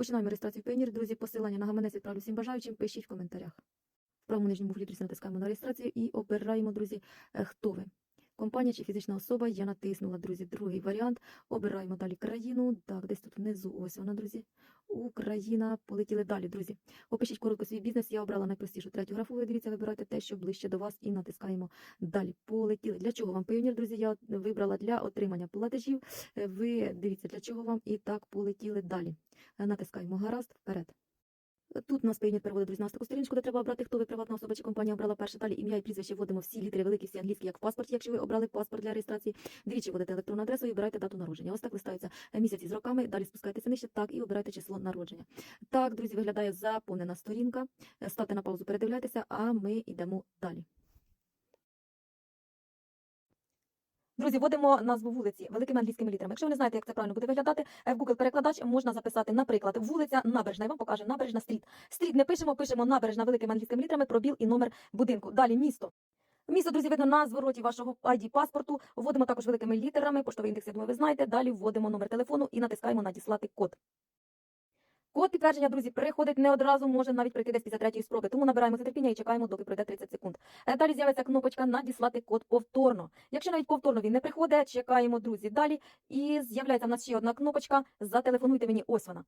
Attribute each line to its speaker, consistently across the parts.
Speaker 1: Починаємо реєстрацію Payoneer. Друзі, посилання на гаманець відправлю всім бажаючим. Пишіть в коментарях. В правому нижньому друзі, натискаємо на реєстрацію і обираємо, друзі, е, хто ви. Компанія чи фізична особа. Я натиснула, друзі, другий варіант. Обираємо далі країну. Так, десь тут внизу. Ось вона, друзі. Україна. Полетіли далі, друзі. Опишіть коротко свій бізнес. Я обрала найпростішу третю графу. Ви дивіться, вибирайте те, що ближче до вас, і натискаємо далі. Полетіли. Для чого вам Payoneer, друзі? Я вибрала для отримання платежів. Ви дивіться, для чого вам і так полетіли далі. Натискаємо гаразд вперед. Тут нас Payoneer переводить друзі, на таку сторіночку, де треба обрати, хто ви приватна особа чи компанія обрала перше. Далі ім'я і прізвище вводимо всі літери великі, всі англійські, як в паспорті, якщо ви обрали паспорт для реєстрації. Двічі вводите електронну адресу і обираєте дату народження. Ось так листаються е, місяці з роками. Далі спускаєтеся нижче, так і обираєте число народження. Так, друзі, виглядає заповнена сторінка. Е, Ставте на паузу, передивляйтеся, а ми йдемо далі. Друзі, вводимо назву вулиці великими англійськими літерами. Якщо ви не знаєте, як це правильно буде виглядати, е, в Google перекладач можна записати, наприклад, вулиця Набережна. І вам покаже набережна стріт. Стріт не пишемо, пишемо набережна великими англійськими літерами, пробіл і номер будинку. Далі місто. Місто, друзі, видно на звороті вашого ID паспорту. Вводимо також великими літерами, поштовий індекс, я думаю, ви знаєте. Далі вводимо номер телефону і натискаємо надіслати код. Код підтвердження, друзі, приходить не одразу, може навіть прийти десь після третьої спроби. Тому набираємо терпіння і чекаємо, доки пройде 30 секунд. Е, Далі з'явиться кнопочка надіслати код повторно. Якщо навіть повторно він не приходить, чекаємо, друзі, далі. І з'являється в нас ще одна кнопочка Зателефонуйте мені. Ось вона.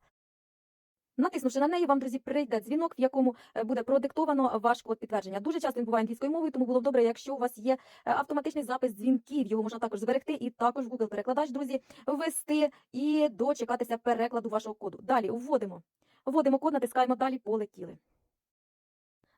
Speaker 1: Натиснувши на неї, вам, друзі, прийде дзвінок, в якому е, буде продиктовано ваш код підтвердження. Дуже часто він буває англійською мовою, тому було б добре, якщо у вас є е, автоматичний запис дзвінків. Його можна також зберегти і також в Google перекладач, друзі, ввести і дочекатися перекладу вашого коду. Далі вводимо. Вводимо код, натискаємо далі, полетіли.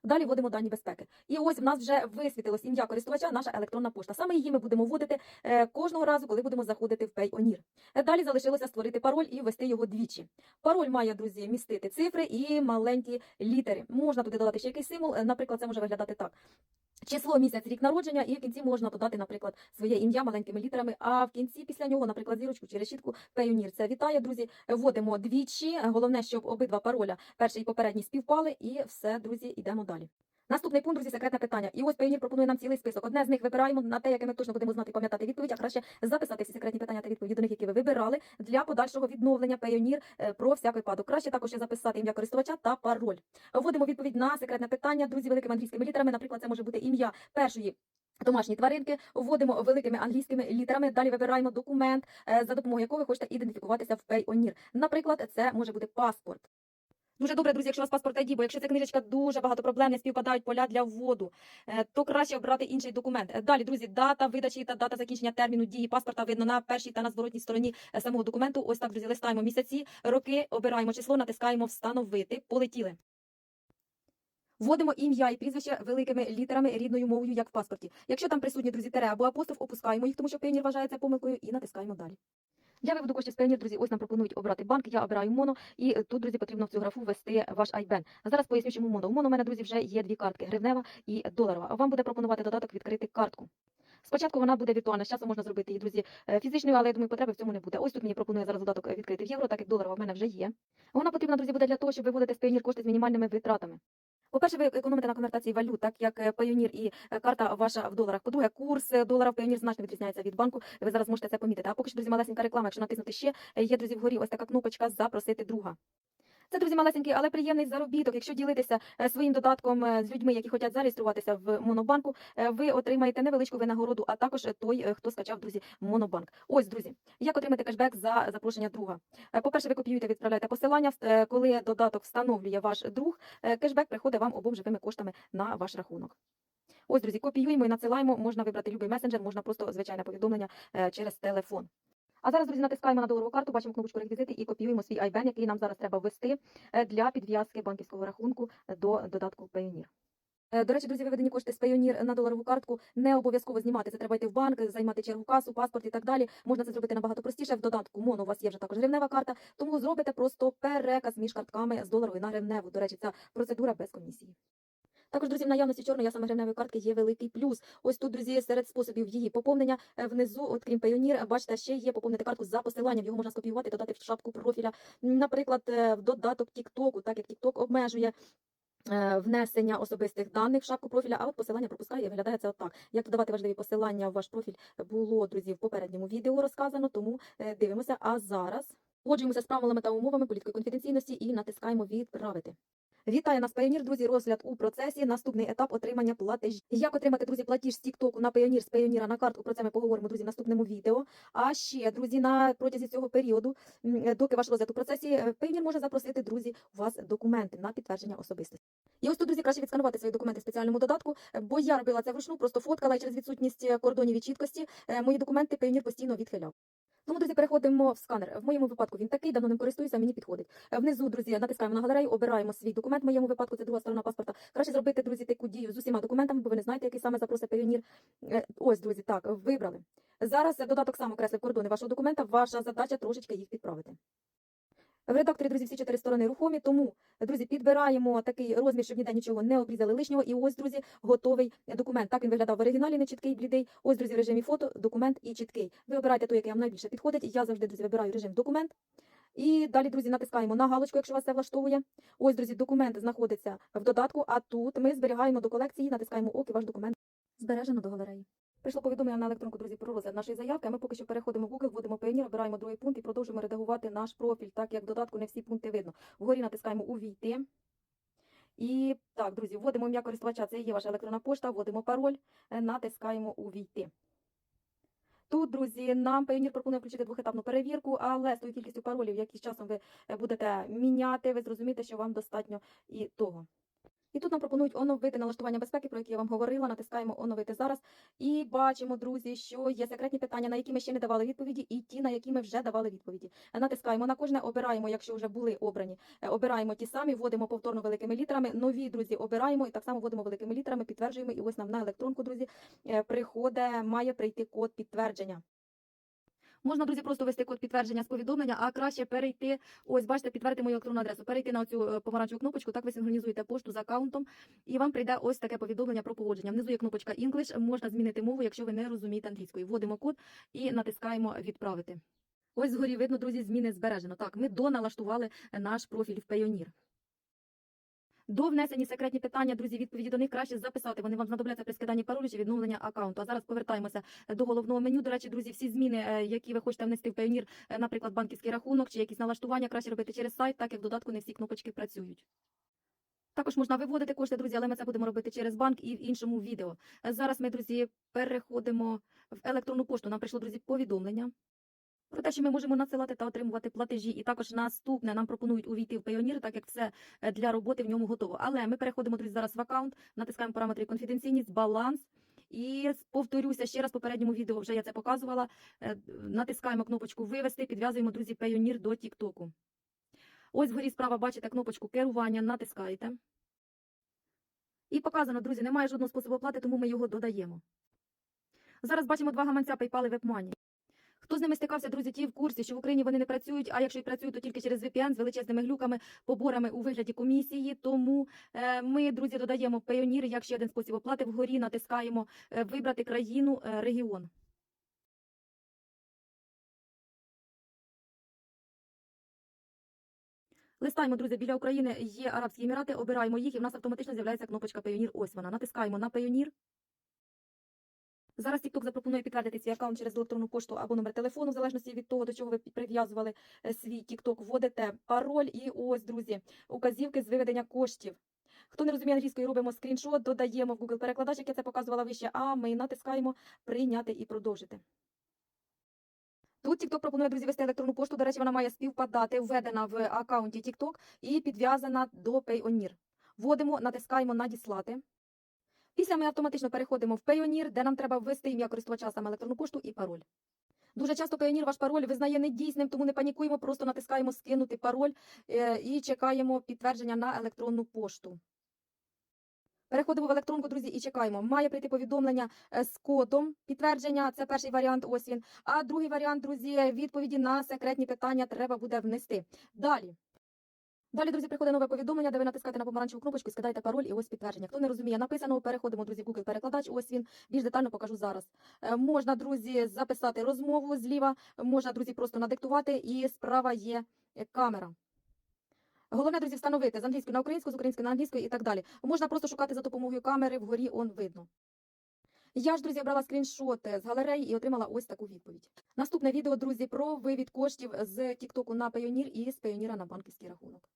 Speaker 1: Далі вводимо дані безпеки. І ось в нас вже висвітилось ім'я користувача, наша електронна пошта. Саме її ми будемо вводити е, кожного разу, коли будемо заходити в Payoneer. Е, Далі залишилося створити пароль і ввести його двічі. Пароль має, друзі, містити цифри і маленькі літери. Можна туди додати ще якийсь символ. Е, Наприклад, це може виглядати так. Число, місяць, рік народження, і в кінці можна додати, наприклад, своє ім'я маленькими літерами. А в кінці після нього, наприклад, зірочку чи решітку Payoneer. Це вітає, друзі. Вводимо двічі. Головне, щоб обидва пароля, перший і попередній, співпали, і все, друзі, йдемо далі. Наступний пункт, друзі, секретне питання. І ось Payoneer пропонує нам цілий список. Одне з них вибираємо на те, яке ми точно будемо знати, пам'ятати відповідь, а краще записати всі секретні питання та відповіді до них, які ви вибирали для подальшого відновлення Payoneer е, про всяк випадок. Краще також записати ім'я користувача та пароль. Вводимо відповідь на секретне питання, друзі, великими англійськими літерами. Наприклад, це може бути ім'я першої. Домашні тваринки вводимо великими англійськими літерами. Далі вибираємо документ, е, за допомогою якого ви хочете ідентифікуватися в Payoneer. Наприклад, це може бути паспорт. Дуже добре, друзі, якщо у вас паспорт ID, бо якщо ця книжечка дуже багато проблем, не співпадають поля для вводу, е, то краще обрати інший документ. Е, Далі, друзі, дата видачі та дата закінчення терміну дії паспорта видно на першій та на зворотній стороні е, самого документу. Ось так, друзі, листаємо місяці, роки, обираємо число, натискаємо встановити. Полетіли. Вводимо ім'я і прізвище великими літерами рідною мовою, як в паспорті. Якщо там присутні друзі тире або апостроф, опускаємо їх, тому що Payoneer вважає це помилкою, і натискаємо далі. Для виводу коштів з Payoneer, друзі, ось нам пропонують обрати банк. Я обираю моно, і е, тут, друзі, потрібно в цю графу ввести ваш IBAN. Зараз поясню, чому моно. У моно у мене, друзі, вже є дві картки: гривнева і доларова. Вам буде пропонувати додаток відкрити картку. Спочатку вона буде віртуальна, з часом можна зробити її, друзі, е, фізичною, але я думаю, потреби в цьому не буде. Ось тут мені пропонує зараз додаток відкрити в євро, так як доларова в мене вже є. Вона потрібна, друзі, буде для того, щоб виводити з Payoneer кошти з мінімальними витратами. По-перше, ви економите на конвертації валют, так як пайонір і е, карта ваша в доларах. По-друге, курс е, долара в пайонір значно відрізняється від банку. Ви зараз можете це помітити. А поки що, друзі, малесенька реклама. Якщо натиснути ще, е, є, друзі, вгорі ось така кнопочка запросити друга. Це, друзі, малесенький, але приємний заробіток. Якщо ділитися е, своїм додатком е, з людьми, які хочуть зареєструватися в Монобанку, е, ви отримаєте невеличку винагороду, а також той, хто скачав, друзі, Монобанк. Ось, друзі, як отримати кешбек за запрошення друга. По-перше, ви копіюєте, відправляєте посилання. Коли додаток встановлює ваш друг, кешбек приходить вам обом живими коштами на ваш рахунок. Ось, друзі, копіюємо і надсилаємо. Можна вибрати любий месенджер, можна просто звичайне повідомлення через телефон. А зараз, друзі, натискаємо на доларову карту, бачимо кнопочку реквізити і копіюємо свій IBAN, який нам зараз треба ввести е, для підв'язки банківського рахунку до додатку Payoneer. Е, До речі, друзі, виведені кошти з Payoneer на доларову картку не обов'язково знімати. Це треба йти в банк, займати чергу касу, паспорт і так далі. Можна це зробити набагато простіше. В додатку МОНО у вас є вже також гривнева карта, тому зробите просто переказ між картками з доларової на гривневу. До речі, ця процедура без комісії. Також, друзі, в наявності чорної ясами гривневої картки є великий плюс. Ось тут, друзі, серед способів її поповнення е, внизу, от крім Payoneer, бачите, ще є поповнити картку за посиланням. Його можна скопіювати, додати в шапку профіля. Наприклад, е, в додаток TikTok, так як TikTok обмежує. е, Внесення особистих даних в шапку профіля, а от посилання пропускає і виглядає це отак. Як додавати важливі посилання в ваш профіль було, друзі, в попередньому відео розказано, тому дивимося. А зараз Погоджуємося з правилами та умовами політики конфіденційності і натискаємо відправити. Вітає нас Payoneer, друзі. Розгляд у процесі. Наступний етап отримання платежів. Як отримати, друзі, платіж з TikTok на Payoneer, з Payoneer на картку? Про це ми поговоримо, друзі, в наступному відео. А ще, друзі, на протязі цього періоду, е, доки ваш розгляд у процесі, е, Payoneer може запросити, друзі, у вас документи на підтвердження особистості. І ось тут, друзі, краще відсканувати свої документи в спеціальному додатку, е, бо я робила це вручну, просто фоткала і через відсутність е, кордонів і чіткості е, мої документи Payoneer постійно відхиляв. Тому, друзі, переходимо в сканер. В моєму випадку він такий, давно ним користуюся, мені підходить. Е, Внизу, друзі, натискаємо на галерею, обираємо свій документ. В моєму випадку це друга сторона паспорта. Краще зробити, друзі, таку дію з усіма документами, бо ви не знаєте, який саме запросить Payoneer. Е, Ось, друзі, так, вибрали. Зараз додаток сам окреслив кордони вашого документа. Ваша задача трошечки їх підправити. В редакторі, друзі, всі чотири сторони рухомі, тому, друзі, підбираємо такий розмір, щоб ніде нічого не обрізали лишнього. І ось, друзі, готовий документ. Так він виглядав в оригіналі, не чіткий, блідий. Ось, друзі, в режимі фото, документ і чіткий. Ви обираєте той, який вам найбільше підходить. Я завжди, друзі, вибираю режим документ. І далі, друзі, натискаємо на галочку, якщо вас це влаштовує. Ось, друзі, документ знаходиться в додатку, а тут ми зберігаємо до колекції, натискаємо ок, і ваш документ збережено до галереї. Прийшло повідомлення на електронку, друзі, про розгляд нашої заявки. Ми поки що переходимо в Google, вводимо Payoneer, обираємо другий пункт і продовжуємо редагувати наш профіль, так як в додатку не всі пункти видно. Вгорі натискаємо Увійти. І так, друзі, вводимо ім'я користувача, це є ваша електронна пошта, вводимо пароль, е, натискаємо Увійти. Тут, друзі, нам Payoneer пропонує включити двохетапну перевірку, але з тою кількістю паролів, які з часом ви е, будете міняти, ви зрозумієте, що вам достатньо і того. І тут нам пропонують оновити налаштування безпеки, про які я вам говорила. Натискаємо оновити зараз. І бачимо, друзі, що є секретні питання, на які ми ще не давали відповіді, і ті, на які ми вже давали відповіді. Натискаємо на кожне, обираємо, якщо вже були обрані. е, Обираємо ті самі, вводимо повторно великими літерами. Нові друзі обираємо і так само вводимо великими літерами, підтверджуємо. І ось нам на електронку, друзі, е, приходить, має прийти код підтвердження. Можна, друзі, просто ввести код підтвердження з повідомлення, а краще перейти. Ось, бачите, підтвердити мою електронну адресу. Перейти на цю е, помаранчеву кнопочку, так ви синхронізуєте пошту з аккаунтом, і вам прийде ось таке повідомлення про погодження. Внизу є кнопочка English, можна змінити мову, якщо ви не розумієте англійської. Вводимо код і натискаємо відправити. Ось згорі видно, друзі, зміни збережено. Так, ми доналаштували наш профіль в Payoneer. До внесені секретні питання, друзі, відповіді до них краще записати. Вони вам знадобляться при скиданні паролю чи відновлення аккаунту. А зараз повертаємося до головного меню. До речі, друзі, всі зміни, е, які ви хочете внести в Payoneer, е, наприклад, банківський рахунок чи якісь налаштування, краще робити через сайт, так як в додатку не всі кнопочки працюють. Також можна виводити кошти, друзі, але ми це будемо робити через банк і в іншому відео. Е, Зараз ми, друзі, переходимо в електронну пошту. Нам прийшло, друзі, повідомлення. Про те, що ми можемо надсилати та отримувати платежі, і також наступне нам пропонують увійти в Payoneer, так як все е, для роботи в ньому готово. Але ми переходимо друзі, зараз в аккаунт, натискаємо параметри конфіденційність, баланс. І повторюся ще раз в попередньому відео вже я це показувала. Е, Натискаємо кнопочку Вивести, підв'язуємо, друзі, Payoneer до TikTok. Ось вгорі справа бачите кнопочку керування, натискаєте. І показано, друзі, немає жодного способу оплати, тому ми його додаємо. Зараз бачимо два гаманця PayPal і WebMoney. Хто з ними стикався, друзі, ті в курсі, що в Україні вони не працюють, а якщо і працюють, то тільки через VPN з величезними глюками, поборами у вигляді комісії. Тому е, ми, друзі, додаємо Payoneer як ще один спосіб оплати. Вгорі натискаємо е, вибрати країну, е, регіон. Листаємо, друзі, біля України є Арабські Емірати, обираємо їх, і в нас автоматично з'являється кнопочка Payoneer. Ось вона. Натискаємо на Payoneer. Зараз TikTok запропонує підтвердити свій аккаунт через електронну пошту або номер телефону, в залежності від того, до чого ви прив'язували е, свій TikTok. Вводите пароль і ось, друзі, указівки з виведення коштів. Хто не розуміє англійської, робимо скріншот, додаємо в Google перекладач, як я це показувала вище, а ми натискаємо прийняти і продовжити. Тут TikTok пропонує, друзі, вести електронну пошту. До речі, вона має співпадати, введена в аккаунті TikTok і підв'язана до Payoneer. Вводимо, натискаємо надіслати. Після ми автоматично переходимо в Payoneer, де нам треба ввести ім'я користувача саме електронну пошту і пароль. Дуже часто Payoneer ваш пароль визнає недійсним, тому не панікуємо, просто натискаємо скинути пароль е, і чекаємо підтвердження на електронну пошту. Переходимо в електронку, друзі, і чекаємо. Має прийти повідомлення е, з кодом підтвердження. Це перший варіант, ось він. А другий варіант, друзі, відповіді на секретні питання треба буде внести. Далі. Далі, друзі, приходить нове повідомлення, де ви натискаєте на помаранчеву кнопочку, скидаєте пароль і ось підтвердження. Хто не розуміє, написано, переходимо, друзі, в Google перекладач. Ось він більш детально покажу зараз. Е, Можна, друзі, записати розмову зліва, можна, друзі, просто надиктувати, і справа є камера. Головне, друзі, встановити з англійської на українську, з української на англійську і так далі. Можна просто шукати за допомогою камери, вгорі он видно. Я ж, друзі, брала скріншот з галереї і отримала ось таку відповідь. Наступне відео, друзі, про вивід коштів з Тіктоку на Payoneer і з Payoneer на банківський рахунок.